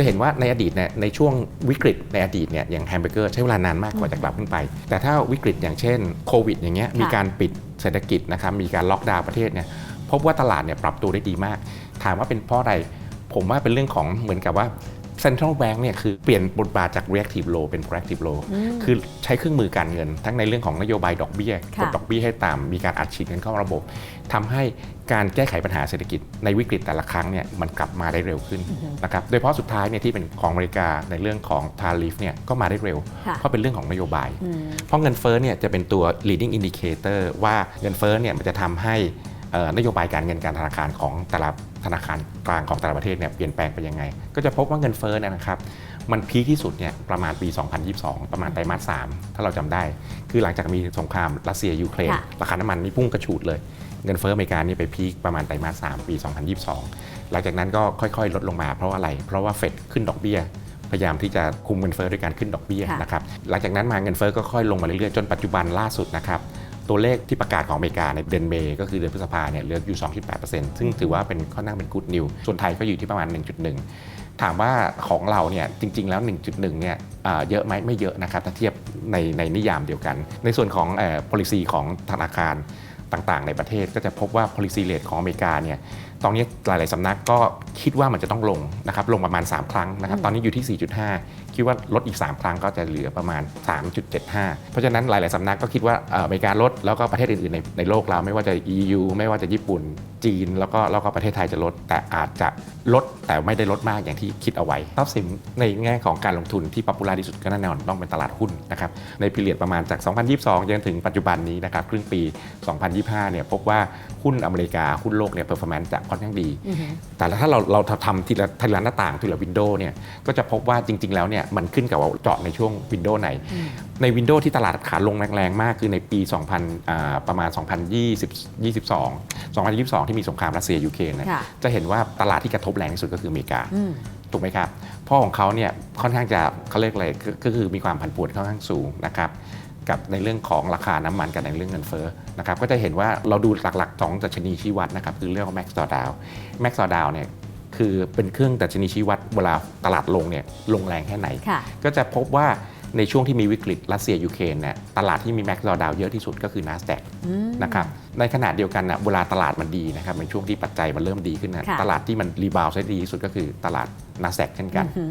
จะเห็นว่าในอดีตเนี่ยในช่วงวิกฤตในอดีตเนี่ยอย่างแฮมเบอร์เกอร์ใช้เวลานานมากกว่าจะกลับขึ้นไป แต่ถ้าวิกฤตอย่างเช่นโควิดอย่างเงี้ยมีการปิดเศรษฐกิจนะครับมีการล็อกดาวน์ประเทศเนี่ยพบว่าตลาดเนี่ยปรับตัวได้ดีมาก ถามว่าเป็นเพราะอะไรผมว่าเป็นเรื่องของเหมือนกับว่า Central Bank เนี่ยคือเปลี่ยนบทบาทจาก reactive low เป็น proactive low คือใช้เครื่องมือการเงิน ทั้งในเรื่องของนโยบายดอกเบี้ยค่ะกดดอกเบี้ยให้ต่ำมีการอัดฉีดเงินเข้าระบบทำให้การแก้ไขปัญหาเศรษฐกิจในวิกฤตแต่ละครั้งเนี่ยมันกลับมาได้เร็วขึ้นนะครับโดยเฉพาะสุดท้ายเนี่ยที่เป็นของอเมริกาในเรื่องของ tariff เนี่ยก็มาได้เร็วค่ะเพราะเป็นเรื่องของนโยบายอืมเพราะเงินเฟ้อเนี่ยจะเป็นตัว leading indicator ว่าเงินเฟ้อเนี่ยมันจะทำให้เอ่อ นโยบายการเงินการธนาคารของแต่ละธนาคารกลางของแต่ละประเทศเนี่ยเปลี่ยนแปลงไปยังไง ก็จะพบว่าเงินเฟ้อเนี่ยนะครับ มันพีคที่สุดเนี่ยประมาณปี 2022 ประมาณไตรมาส 3 ถ้าเราจำได้ คือหลังจากมีสงครามรัสเซียยูเครนค่ะราคาน้ำมันนี่พุ่งกระฉูดเลย เงินเฟ้ออเมริกานี่ไปพีคประมาณไตรมาส 3 ปี 2022 หลังจากนั้นก็ค่อยๆ ลดลงมาเพราะว่าอะไร เพราะว่าเฟดขึ้นดอกเบี้ยพยายามที่จะคุมเงินเฟ้อด้วยการขึ้นดอกเบี้ยค่ะนะครับ หลังจากนั้นมาเงินเฟ้อก็ค่อยลงมาเรื่อยๆ จนปัจจุบันล่าสุดนะครับ ตัวเลขที่ประกาศของอเมริกาในเดือนเมย์ก็คือเดือนพฤษภาเนี่ยเหลืออยู่ 2.8%ซึ่งถือว่าเป็นค่อนข้างเป็นกูดนิวส่วนไทยก็อยู่ที่ประมาณ 1.1 ถามว่าของเราเนี่ยจริง ๆ แล้ว 1.1 เนี่ยอ่าเยอะไหมไม่เยอะนะครับถ้าเทียบในในนิยามเดียวกัน ในส่วนของเอ่อ policy ของธนาคารต่างๆ ในประเทศก็จะพบว่า policy rate ของอเมริกาเนี่ย ตอนนี้หลาย ๆสำนักก็คิดว่ามันจะต้องลงนะครับลงประมาณ 3 ครั้งนะครับตอนนี้อยู่ที่ 4.5 คิดว่าลดอีก 3 ครั้งก็จะเหลือประมาณ 3.75 เพราะฉะนั้นหลาย ๆสำนักก็คิดว่าเอ่ออเมริกาลดแล้วก็ประเทศอื่น ๆ ในในโลกเราไม่ว่าจะ EU ไม่ว่าจะญี่ปุ่นจีน แล้วก็แล้วก็ประเทศไทยจะลด แต่อาจจะลดแต่ไม่ได้ลดมากอย่างที่คิดเอาไว้ทรัพย์สินในแง่ของการลงทุนที่ป๊อปปูล่าที่สุดก็แน่นอนต้องเป็นตลาดหุ้นนะครับในปีเรียดประมาณจาก 2022จนถึงปัจจุบันนี้นะครับครึ่งปี 2025 เนี่ยพบว่าหุ้นอเมริกาหุ้นโลกเนี่ยเปอร์ฟอร์แมนซ์จะค่อนข้างดีอือฮึแต่ถ้าเราเราทำทีละทีละหน้าต่างทีละวินโดว์เนี่ยก็จะพบว่าจริง ๆ แล้วเนี่ยมันขึ้นกับว่าเจาะในช่วงวินโดว์ไหนอืมในวินโดว์ที่ตลาดขาลงแรงๆมากคือในปี 2000อ่าประมาณ 2020 22 2022 ที่มีสงครามรัสเซียยูเครนเนี่ยค่ะจะเห็นว่าตลาดที่กระทบแรงที่สุดก็คืออเมริกาอืมถูกไหมครับเพ่อของเขาเนี่ยค่อนข้างจะเขาเรียกอะไรก็ก็คือมีความผันผวนค่อนข้างสูงนะครับ กับในเรื่องของราคาน้ำมันกับในเรื่องเงินเฟ้อนะครับก็จะเห็นว่าเราดูหลักๆสองดัชนีชี้วัดนะครับคือเรื่องของ Max d o w Down Max d o w Down เนี่ยคือเป็นเครื่องดัชนีชี้วัดเวลาตลาดลงเนี่ยลงแรงแค่ไหนค่ะก็จะพบว่าในช่วงที่มีวิกฤตรัสเซียยูเครนเนี่ยตลาดที่มี Max d o w Down เยอะที่สุดก็คือ NASDAQ อืมนะครับในขณะเดียวกันนะเวลาตลาดมันดีนะครับในช่วงที่ปัจจัยมันเริ่มดีขึ้นนะค่ะตลาดที่มันรีบาวด์ได้ดีที่สุดก็คือตลาด NASDAQ เช่นกันอือฮึ